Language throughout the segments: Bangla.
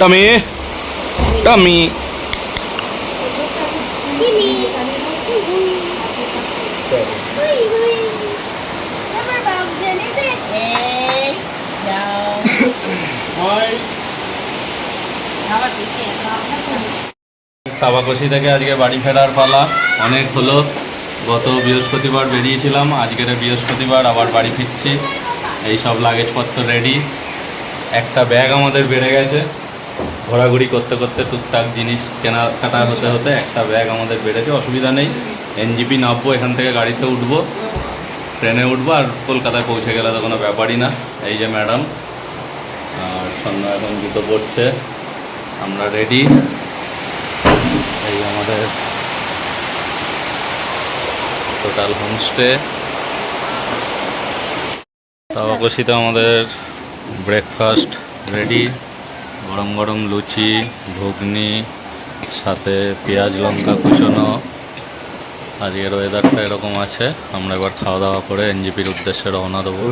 টমি টমি তাবাকশি থেকে আজকে বাড়ি ফেরার পালা। অনেক হলো। গত বৃহস্পতিবার বেরিয়েছিলাম। আজকের বৃহস্পতিবার আবার বাড়ি ফিরছি। এই সব লাগেজপত্র রেডি একটা ব্যাগ আমাদের বেড়ে গেছে। ঘোরাঘুরি করতে করতে টুকটাক জিনিস কেনাকাটা হতে হতে একটা ব্যাগ আমাদের বেড়েছে, অসুবিধা নেই। এনজিপি নামবো, এখান থেকে গাড়িতে উঠবো, ট্রেনে উঠবো আর কলকাতায় পৌঁছে গেলে তো কোনো ব্যাপারই না। এই যে ম্যাডাম আর সন্ধ্যা এখন জুতো পড়ছে আমরা রেডি এই আমাদের টোটাল হোমস্টে তাবাকশিতে আমাদের ব্রেকফাস্ট রেডি গরম গরম লুচি, ঘুগনি, সাথে পেঁয়াজ লঙ্কা কুচোনো। আজকের ওয়েদারটা এরকম আছে, আমরা এবার খাওয়া দাওয়া করে এনজিপির উদ্দেশ্যে রওনা দেবো।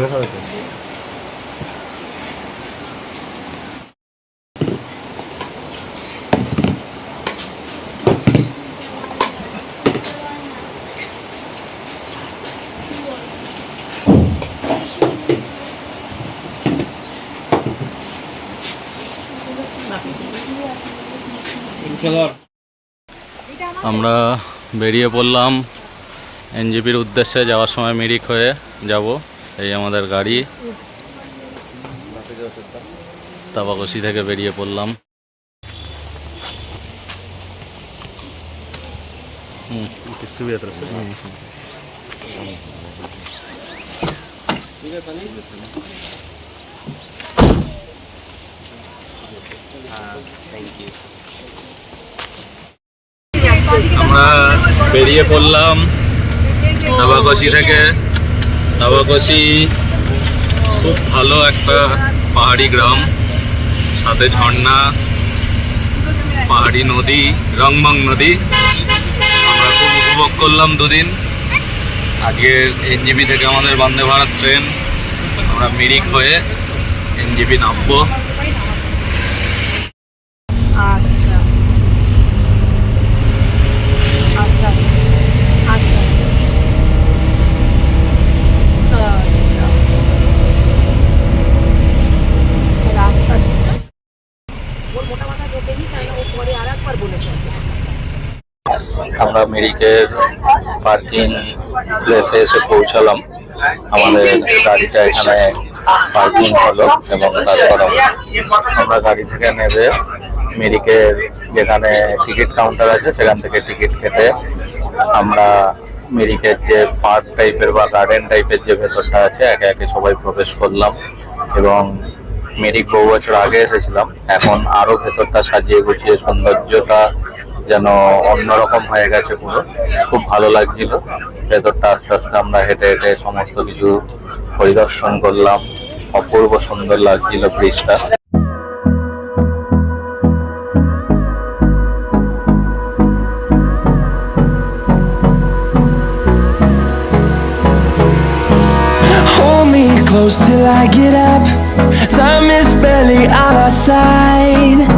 আমরা বেরিয়ে পড়লাম এনজিপির উদ্দেশ্যে যাওয়ার সময় মিরিক হয়ে যাব এই আমাদের গাড়ি। তাবাকশি থেকে বেরিয়ে পড়লাম। হুম। হুম, হুম। আমরা বেরিয়ে পড়লাম নবাকশি থেকে। নবাকশি খুব ভালো একটা পাহাড়ি গ্রাম। সাথে ঝর্ণা, পাহাড়ি নদী, রংমং নদী। আমরা খুব উপভোগ করলাম দুদিন। আজকে এনজিবি থেকে আমাদের বন্দে ভারত ট্রেন। আমরা মিরিক হয়ে এনজিবি নামবো। আমরা মিরিকের পার্কিং প্লেসে এসে পৌঁছালাম। আমাদের গাড়িটা এখানে পার্কিং হলো এবং তারপর আমরা গাড়ি থেকে নেবে মিরিকের যেখানে টিকিট কাউন্টার আছে, সেখান থেকে টিকিট কেটে আমরা মিরিকের যে পার্ক টাইপের বা গার্ডেন টাইপের যে ভেতরটা আছে, একে একে সবাই প্রবেশ করলাম এবং মিরিক বহু বছর আগে এসেছিলাম। এখন আরও ভেতরটা সাজিয়ে গুছিয়ে, সৌন্দর্যটা যেন অন্যরকম হয়ে গেছে পুরো খুব ভালো লাগছিল ভেতরটা আস্তে আস্তে আমরা হেঁটে হেঁটে সমস্ত কিছু পরিদর্শন করলাম অপূর্ব সুন্দর লাগছিল ব্রিজটা close till I get up. Time is barely on our side.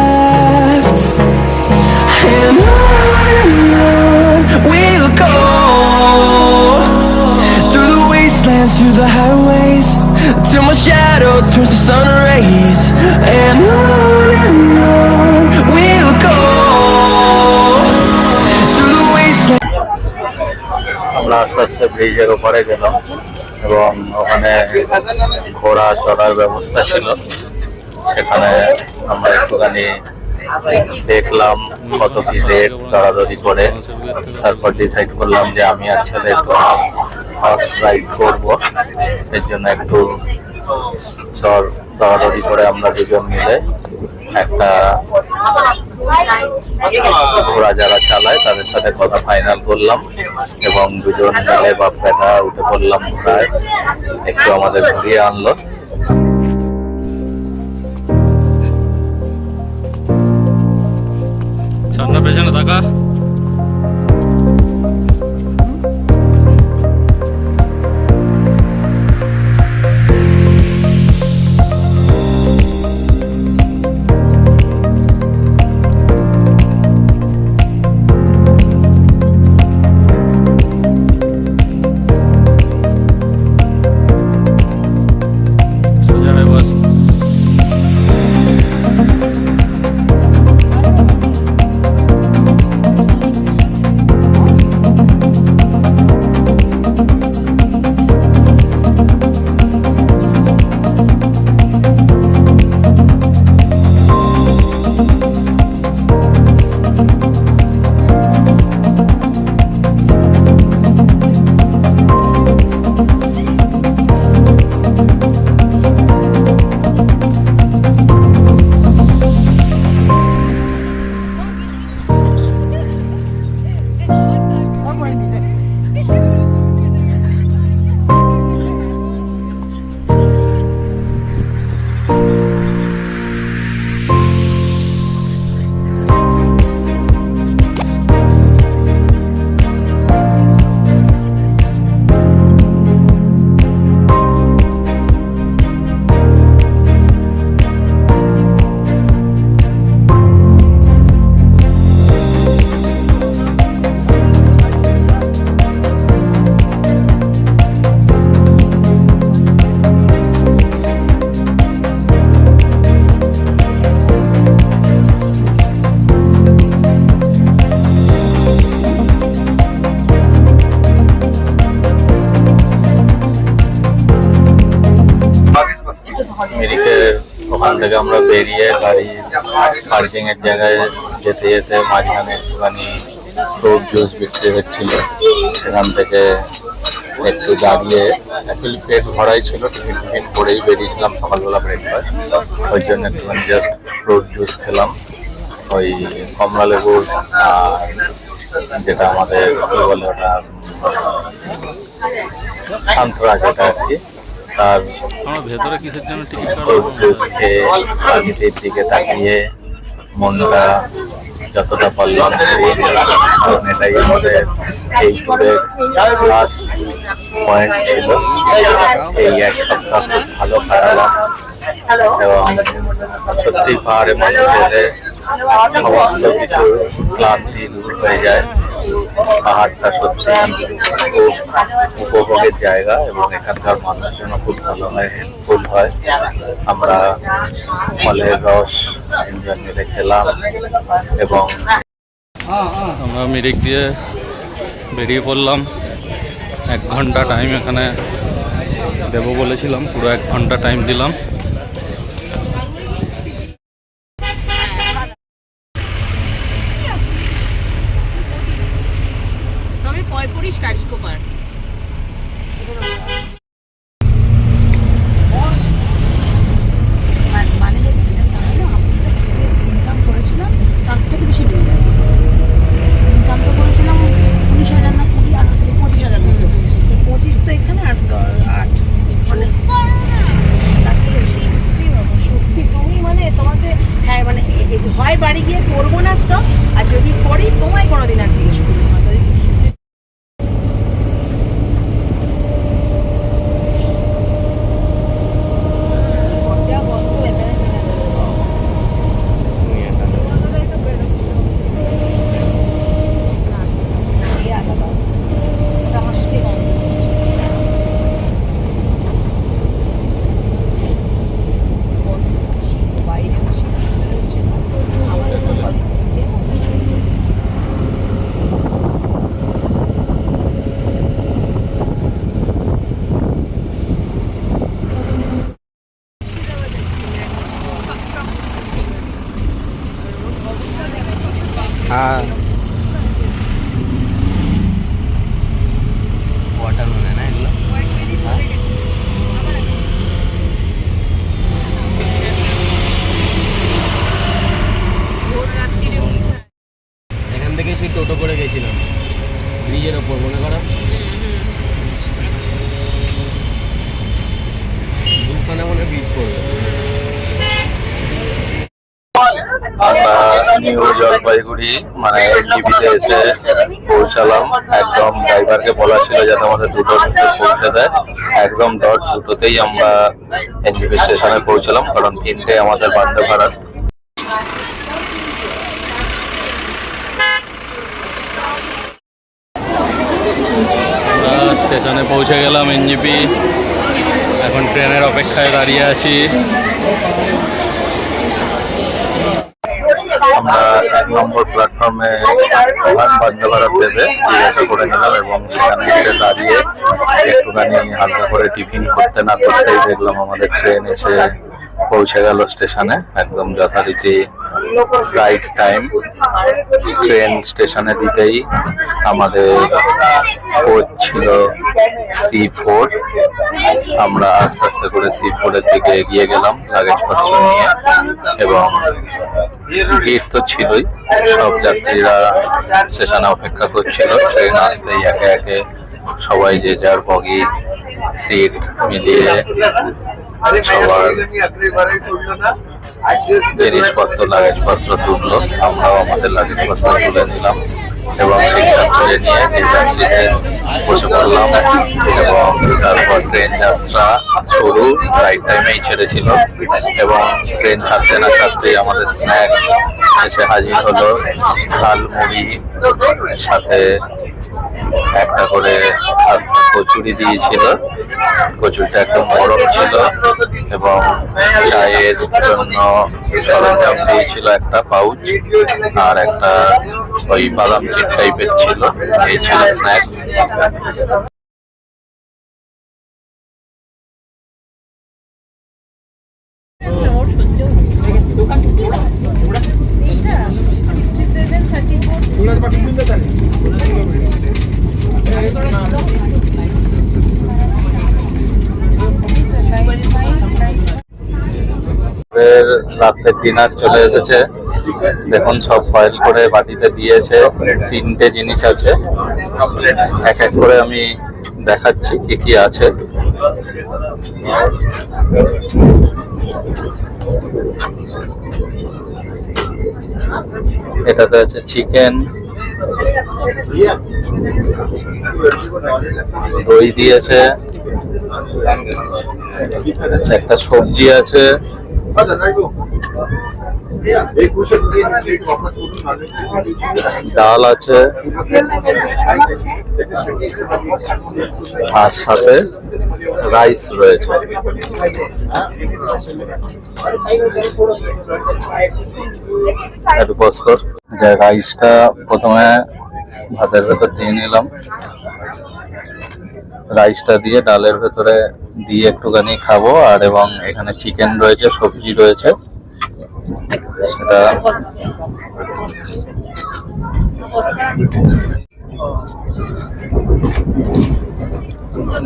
আস্তে ব্রিজের ওপরে গেলাম এবং ওখানে ঘোড়া চড়ার ব্যবস্থা ছিল। সেখানে আমরা একটুখানি দেখলাম কত কি রেট দরাদরি করে। তারপর ডিসাইড করলাম যে আমি আর ছেলে একটু হর্স রাইড করব। সেই জন্য একটু দর দরাদরি করে আমরা দুজন মিলে একটা ঘোড়া যারা চালায়, তাদের সাথে কথা ফাইনাল করলাম এবং দুজন মিলে বাপ বেটা উঠে পড়লাম ঘোড়ায় একটু আমাদের ঘুরিয়ে আনলো। পেছনে থাকা থেকে আমরা বেরিয়ে গাড়ি পার্কিং এর জায়গায় যেতে যেতে মাঝখানে একটুখানি ফ্রুট জুস বিক্রি হচ্ছিল। সেখান থেকে একটু দাঁড়িয়ে অ্যাকচুয়ালি পেট ভরাই ছিল, টিফিন টিফিন করেই বেরিয়েছিলাম সকালবেলা ব্রেকফাস্ট ওই জন্য একটুখানি জাস্ট ফ্রুট জুস খেলাম। ওই কমলা লেবুর আর যেটা আমাদের, কি বলে ওটা? সান্তরা যেটা আর কি। তার ভেতরে কিসের জন্য টিকিট প্রাকৃতিক দিকে তাকিয়ে মনটা যতটা পারলাম কারণ এটাই আমাদের এই ট্যুরের লাস্ট পয়েন্ট ছিল। এই এক সপ্তাহ খুব ভালো কাটালাম। এবং সত্যি পাহাড়ে এলে সমস্ত কিছু ক্লান্তি দূর হয়ে যায়। পাহাড়টা সত্যি খুব উপভোগের জায়গা এবং এখানকার মানুষজন খুব ভালো হয়, হেল্পফুল হয়। আমরা ফলের রস তিনজন মিলে খেলাম এবং আমরা মিরিক দিয়ে বেরিয়ে পড়লাম। এক ঘণ্টা টাইম এখানে দেবো বলেছিলাম, পুরো এক ঘণ্টা টাইম দিলাম তবে পয় পরিষ্কার ইকো পার্ক মানে যদি তাহলে আমি তো খেতে ইনকাম করেছিলাম তার থেকে বেশি বেড়ে গেছে ইনকাম তো করেছিলাম উনিশ হাজার না কুড়ি আর থেকে পঁচিশ হাজার মতো তো পঁচিশ তো এখানে আর দ- আট মানে তার থেকে বেশি সত্যি বাবা, সত্যি তুমি মানে তোমাকে হ্যাঁ মানে এ- এ- হয় বাড়ি গিয়ে করব না স্টক আর যদি করি তোমায় কোনোদিন আর জিজ্ঞেস করব না তো পচা গন্ধ এখানে ফেলে দেবো। এই আলাদা। ওটা হাসতে গন্ধ। গন্ধ ছিল, বাইরেও ছিল, ভিতরেও ছিল। আমাদের তো কদিন থেকে ছড়িয়ে গেছে। হ্যাঁ ওয়াটার মানে না এগুলো এখান থেকে সেই টোটো করে গেছিলাম। ব্রিজের ওপর, মনে করো? দুখানা মনে ব্রিজ আমরা নিউ জলপাইগুড়ি মানে এনজিপিতে এসে পৌঁছালাম। একদম ড্রাইভারকে বলা ছিল যাতে আমাদের মধ্যে পৌঁছে দেয়। একদম ডট দুটোতেই আমরা এনজিপি স্টেশনে পৌঁছালাম, কারণ তিনটে আমাদের বন্দে ভারত আমরা স্টেশনে পৌঁছে গেলাম এনজিপি। এখন ট্রেনের অপেক্ষায় দাঁড়িয়ে আছি। আমরা এক নম্বর প্ল্যাটফর্মে বন্দে ভারত দেবে জিজ্ঞাসা করে নিলাম এবং সেখানে এসে দাঁড়িয়ে একটুখানি হালকা করে টিফিন করতে না করতেই দেখলাম আমাদের ট্রেন এসে পৌঁছে গেল স্টেশনে। একদম যথারীতি রাইট টাইম ট্রেন স্টেশনে দিতেই আমাদের কোচ ছিল সি ফোর আমরা আস্তে আস্তে করে সি ফোরের দিকে এগিয়ে গেলাম লাগেজপত্র নিয়ে এবং ভিড় তো ছিলই, সব যাত্রীরা স্টেশনে অপেক্ষা করছিল ট্রেন আসতেই একে একে সবাই যে যার বগি সিট মিলিয়ে সবার জিনিসপত্র লাগেজপত্র তুললো। আমরাও আমাদের লাগেজপত্র তুলে নিলাম এবং সেগুলো তুলে নিয়ে সিটে বসে পড়লাম এবং তারপর ট্রেন যাত্রা শুরু। রাইট টাইমেই ছেড়েছিল এবং ট্রেন ছাড়তে না ছাড়তেই আমাদের স্ন্যাক্স এসে হাজির হলো। ঝাল মুড়ি সাথে একটা করে কচুরি দিয়েছিল। কচুরিটা একদম গরম ছিল এবং চায়ের জন্য সরঞ্জাম দিয়েছিল একটা পাউচ আর একটা ওই বাদাম চিট টাইপের ছিল। এই ছিল স্ন্যাক্স রাতের ডিনার চলে এসেছে। দেখুন, সব ফয়েল করে বাটিতে দিয়েছে। তিনটে জিনিস আছে। এক এক করে আমি দেখাচ্ছি কি কি আছে। এটাতে আছে চিকেন দই দিয়েছে। আচ্ছা একটা সবজি আছে। ডাল আছে। আর সাথে রাইস রয়েছে। যে রাইসটা প্রথমে ভাতের ভেতর দিয়ে নিলাম। রাইসটা দিয়ে, ডালের ভেতরে দিয়ে একটুখানি খাব। আর এবং এখানে চিকেন রয়েছে, সবজি রয়েছে। সেটা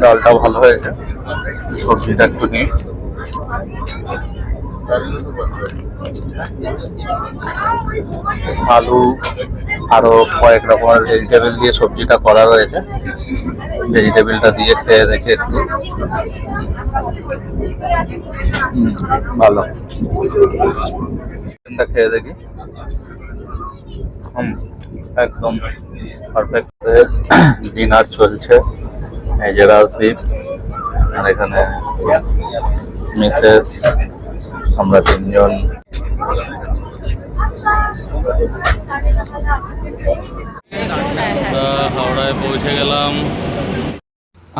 ডালটা ভালো হয়েছে। সবজিটা একটু নিই আলু আরও কয়েক রকমের ভেজিটেবল দিয়ে সবজিটা করা রয়েছে। ভেজিটেবলটা দিয়ে খেয়ে দেখে একটু। ভালো। খেয়ে দেখি। হুম, একদম পারফেক্ট ডিনার চলছে। এই যে রাজদীপ, আর এখানে মিসেস আমরা তিনজন। হাওড়ায় পৌঁছে গেলাম।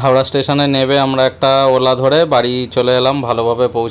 হাওড়া স্টেশনে নেবে আমরা একটা ওলা ধরে বাড়ি চলে এলাম, ভালোভাবে পৌঁছে